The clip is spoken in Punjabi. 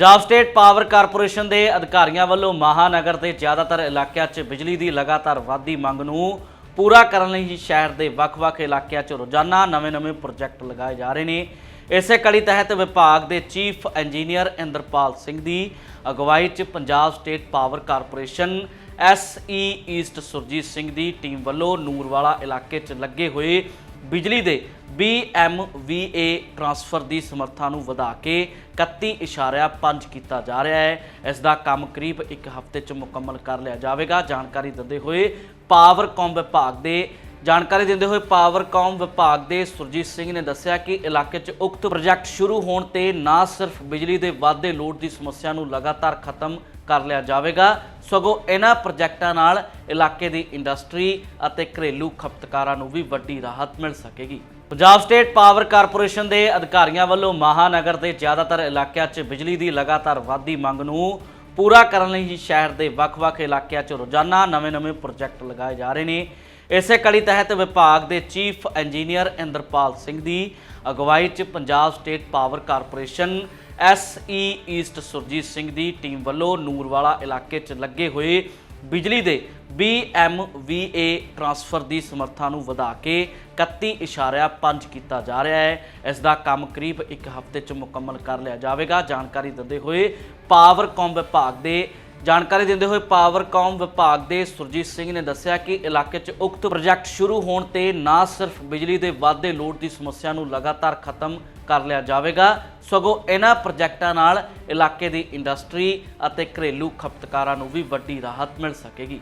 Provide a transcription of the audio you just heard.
ਪੰਜਾਬ ਸਟੇਟ ਪਾਵਰ ਕਾਰਪੋਰੇਸ਼ਨ ਦੇ ਅਧਿਕਾਰੀਆਂ ਵੱਲੋਂ ਮਹਾਨਗਰ ਦੇ ਜ਼ਿਆਦਾਤਰ ਇਲਾਕਿਆਂ 'ਚ ਬਿਜਲੀ ਦੀ ਲਗਾਤਾਰ ਵਾਧੀ ਮੰਗ ਨੂੰ ਪੂਰਾ ਕਰਨ ਲਈ ਸ਼ਹਿਰ ਦੇ ਵੱਖ-ਵੱਖ ਇਲਾਕਿਆਂ 'ਚ ਰੋਜ਼ਾਨਾ ਨਵੇਂ-ਨਵੇਂ ਪ੍ਰੋਜੈਕਟ ਲਗਾਏ ਜਾ ਰਹੇ ਨੇ। ਇਸੇ ਕੜੀ ਤਹਿਤ ਵਿਭਾਗ ਦੇ ਚੀਫ ਇੰਜੀਨੀਅਰ ਇੰਦਰਪਾਲ ਸਿੰਘ ਦੀ ਅਗਵਾਈ 'ਚ Punjab state power corporation SE east Surjeet Singh ਦੀ ਟੀਮ ਵੱਲੋਂ ਨੂਰਵਾਲਾ ਇਲਾਕੇ 'ਚ ਲੱਗੇ ਹੋਏ ਬਿਜਲੀ ਦੇ BMVA ਟਰਾਂਸਫਰ ਦੀ ਸਮਰੱਥਾ ਨੂੰ ਵਧਾ ਕੇ 31.5 ਕੀਤਾ ਜਾ ਰਿਹਾ ਹੈ। ਇਸ ਦਾ ਕੰਮ ਕਰੀਬ 1 ਹਫ਼ਤੇ 'ਚ ਮੁਕੰਮਲ ਕਰ ਲਿਆ ਜਾਵੇਗਾ। ਜਾਣਕਾਰੀ ਦਿੰਦੇ ਹੋਏ ਪਾਵਰਕੌਮ ਵਿਭਾਗ ਦੇ ਜਾਣਕਾਰੀ ਦਿੰਦੇ ਹੋਏ ਪਾਵਰਕੌਮ ਵਿਭਾਗ ਦੇ ਸੁਰਜੀਤ ਸਿੰਘ ਨੇ ਦੱਸਿਆ ਕਿ ਇਲਾਕੇ 'ਚ ਉਕਤ ਪ੍ਰੋਜੈਕਟ ਸ਼ੁਰੂ ਹੋਣ ਤੇ ਨਾ ਸਿਰਫ ਬਿਜਲੀ ਦੇ ਵਾਧੇ ਲੋਡ ਦੀ ਸਮੱਸਿਆ ਨੂੰ ਲਗਾਤਾਰ ਖਤਮ ਕਰ ਲਿਆ ਜਾਵੇਗਾ ਸਗੋਂ ਇਹਨਾਂ ਪ੍ਰੋਜੈਕਟਾਂ ਨਾਲ ਇਲਾਕੇ ਦੀ ਇੰਡਸਟਰੀ ਅਤੇ ਘਰੇਲੂ ਖਪਤਕਾਰਾਂ ਨੂੰ ਵੀ ਵੱਡੀ ਰਾਹਤ ਮਿਲ ਸਕੇਗੀ। ਪੰਜਾਬ ਸਟੇਟ ਪਾਵਰ ਕਾਰਪੋਰੇਸ਼ਨ ਦੇ ਅਧਿਕਾਰੀਆਂ ਵੱਲੋਂ ਮਹਾਨਗਰ ਦੇ ਜ਼ਿਆਦਾਤਰ ਇਲਾਕਿਆਂ 'ਚ ਬਿਜਲੀ ਦੀ ਲਗਾਤਾਰ ਵਾਧੀ ਮੰਗ ਨੂੰ ਪੂਰਾ ਕਰਨ ਲਈ ਸ਼ਹਿਰ ਦੇ ਵੱਖ-ਵੱਖ ਇਲਾਕਿਆਂ 'ਚ ਰੋਜ਼ਾਨਾ ਨਵੇਂ-ਨਵੇਂ ਪ੍ਰੋਜੈਕਟ ਲਗਾਏ ਜਾ ਰਹੇ ਨੇ। ਇਸੇ ਕੜੀ ਤਹਿਤ ਵਿਭਾਗ ਦੇ ਚੀਫ ਇੰਜੀਨੀਅਰ ਇੰਦਰਪਾਲ ਸਿੰਘ ਦੀ ਅਗਵਾਈ 'ਚ Punjab state power corporation SE east Surjeet Singh ਦੀ ਟੀਮ ਵੱਲੋਂ ਨੂਰਵਾਲਾ ਇਲਾਕੇ 'ਚ ਲੱਗੇ ਹੋਏ ਬਿਜਲੀ ਦੇ BMVA ਟਰਾਂਸਫਰ ਦੀ ਸਮਰੱਥਾ ਨੂੰ ਵਧਾ ਕੇ 31.5 ਕੀਤਾ ਜਾ ਰਿਹਾ ਹੈ। ਇਸ ਦਾ ਕੰਮ ਕਰੀਬ 1 ਹਫ਼ਤੇ 'ਚ ਮੁਕੰਮਲ ਕਰ ਲਿਆ ਜਾਵੇਗਾ। ਜਾਣਕਾਰੀ ਦਿੰਦੇ ਹੋਏ ਪਾਵਰਕੌਮ ਵਿਭਾਗ ਦੇ ਜਾਣਕਾਰੀ ਦਿੰਦੇ ਹੋਏ ਪਾਵਰਕੌਮ ਵਿਭਾਗ ਦੇ ਸੁਰਜੀਤ ਸਿੰਘ ਨੇ ਦੱਸਿਆ ਕਿ ਇਲਾਕੇ 'ਚ ਉਕਤ ਪ੍ਰੋਜੈਕਟ ਸ਼ੁਰੂ ਹੋਣ ਤੇ ਨਾ ਸਿਰਫ ਬਿਜਲੀ ਦੇ ਵਾਧੇ ਲੋਡ ਦੀ ਸਮੱਸਿਆ ਨੂੰ ਲਗਾਤਾਰ ਖਤਮ ਕਰ ਲਿਆ ਜਾਵੇਗਾ ਸਗੋਂ ਇਹਨਾਂ ਪ੍ਰੋਜੈਕਟਾਂ ਨਾਲ ਇਲਾਕੇ ਦੀ ਇੰਡਸਟਰੀ ਅਤੇ ਘਰੇਲੂ ਖਪਤਕਾਰਾਂ ਨੂੰ ਵੀ ਵੱਡੀ ਰਾਹਤ ਮਿਲ ਸਕੇਗੀ।